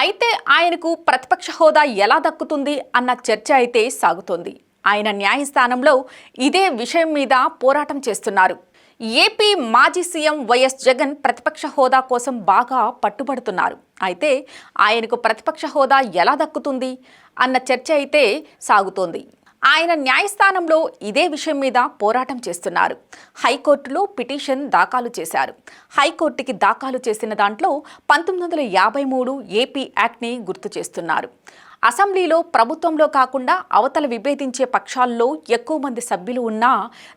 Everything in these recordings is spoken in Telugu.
అయితే ఆయనకు ప్రతిపక్ష హోదా ఎలా దక్కుతుంది అన్న చర్చ అయితే సాగుతోంది. ఆయన న్యాయస్థానంలో ఇదే విషయం మీద పోరాటం చేస్తున్నారు. ఏపీ మాజీ సీఎం వైఎస్ జగన్ ప్రతిపక్ష హోదా కోసం బాగా పట్టుబడుతున్నారు. అయితే ఆయనకు ప్రతిపక్ష హోదా ఎలా దక్కుతుంది అన్న చర్చ అయితే సాగుతోంది. ఆయన న్యాయస్థానంలో ఇదే విషయం మీద పోరాటం చేస్తున్నారు. హైకోర్టులో పిటిషన్ దాఖలు చేశారు. హైకోర్టుకి దాఖలు చేసిన దాంట్లో పంతొమ్మిది వందల యాభై మూడు ఏపీ యాక్ట్ని గుర్తు చేస్తున్నారు. అసెంబ్లీలో ప్రభుత్వంలో కాకుండా అవతల విభేదించే పక్షాల్లో ఎక్కువ మంది సభ్యులు ఉన్నా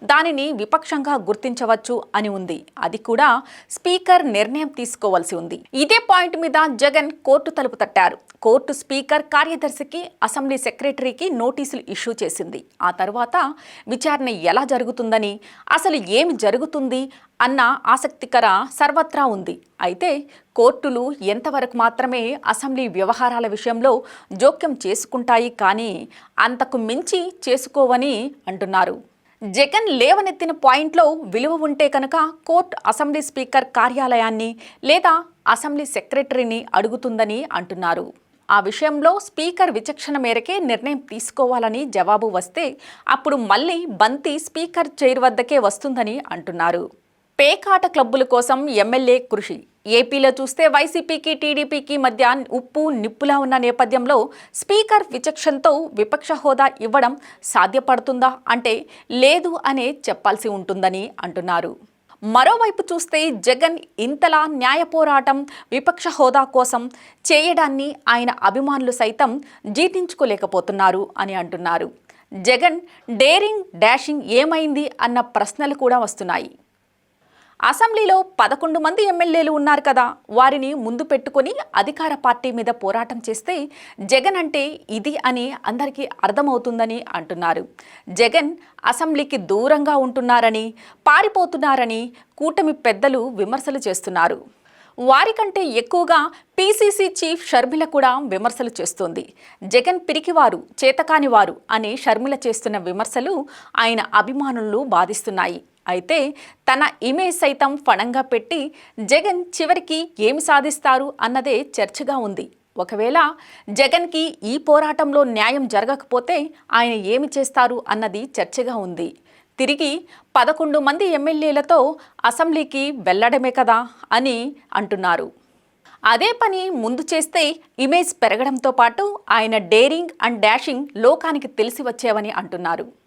దానిని విపక్షంగా గుర్తించవచ్చు అని ఉంది. అది కూడా స్పీకర్ నిర్ణయం తీసుకోవాల్సి ఉంది. ఇదే పాయింట్ మీద జగన్ కోర్టు తలుపు తట్టారు. కోర్టు స్పీకర్ కార్యదర్శికి అసెంబ్లీ సెక్రటరీకి నోటీసులు ఇష్యూ చేసింది. ఆ తర్వాత విచారణ ఎలా జరుగుతుందని అసలు ఏమి జరుగుతుంది అన్న ఆసక్తికర సర్వత్రా ఉంది. అయితే కోర్టులు ఎంతవరకు మాత్రమే అసెంబ్లీ వ్యవహారాల విషయంలో జోక్యం చేసుకుంటాయి కానీ అంతకు మించి చేసుకోవని అంటున్నారు. జగన్ లేవనెత్తిన పాయింట్లో విలువ ఉంటే కనుక కోర్టు అసెంబ్లీ స్పీకర్ కార్యాలయాన్ని లేదా అసెంబ్లీ సెక్రటరీని అడుగుతుందని అంటున్నారు. ఆ విషయంలో స్పీకర్ విచక్షణ మేరకే నిర్ణయం తీసుకోవాలని జవాబు వస్తే అప్పుడు మళ్ళీ బంతి స్పీకర్ చైర్ వద్దకే వస్తుందని అంటున్నారు. పేకాట క్లబ్బుల కోసం ఎమ్మెల్యే కృషి. ఏపీలో చూస్తే వైసీపీకి టీడీపీకి మధ్య ఉప్పు నిప్పులా ఉన్న నేపథ్యంలో స్పీకర్ విచక్షణతో విపక్ష హోదా ఇవ్వడం సాధ్యపడుతుందా అంటే లేదు అనే చెప్పాల్సి ఉంటుందని అంటున్నారు. మరోవైపు చూస్తే జగన్ ఇంతలా న్యాయ పోరాటం విపక్ష హోదా కోసం చేయడాన్ని ఆయన అభిమానులు సైతం జీర్ణించుకోలేకపోతున్నారు అని అంటున్నారు. జగన్ డేరింగ్ డాషింగ్ ఏమైంది అన్న ప్రశ్నలు కూడా వస్తున్నాయి. అసెంబ్లీలో పదకొండు మంది ఎమ్మెల్యేలు ఉన్నారు కదా. వారిని ముందు పెట్టుకొని అధికార పార్టీ మీద పోరాటం చేస్తే జగన్ అంటే ఇది అని అందరికీ అర్థమవుతుందని అంటున్నారు. జగన్ అసెంబ్లీకి దూరంగా ఉంటున్నారని పారిపోతున్నారని కూటమి పెద్దలు విమర్శలు చేస్తున్నారు. వారికంటే ఎక్కువగా పీసీసీ చీఫ్ షర్మిల కూడా విమర్శలు చేస్తోంది. జగన్ పిరికివారు చేతకానివారు అని షర్మిల చేస్తున్న విమర్శలు ఆయన అభిమానులను బాధిస్తున్నాయి. అయితే తన ఇమేజ్ సైతం ఫణంగా పెట్టి జగన్ చివరికి ఏమి సాధిస్తారు? అన్నదే చర్చగా ఉంది. ఒకవేళ జగన్కి ఈ పోరాటంలో న్యాయం జరగకపోతే ఆయన ఏమి చేస్తారు అన్నది చర్చగా ఉంది. తిరిగి పదకొండు మంది ఎమ్మెల్యేలతో అసెంబ్లీకి వెళ్ళడమే కదా అని అంటున్నారు. అదే పని ముందు చేస్తే ఇమేజ్ పెరగడంతో పాటు ఆయన డేరింగ్ అండ్ డాషింగ్ లోకానికి తెలిసి వచ్చేవని అంటున్నారు.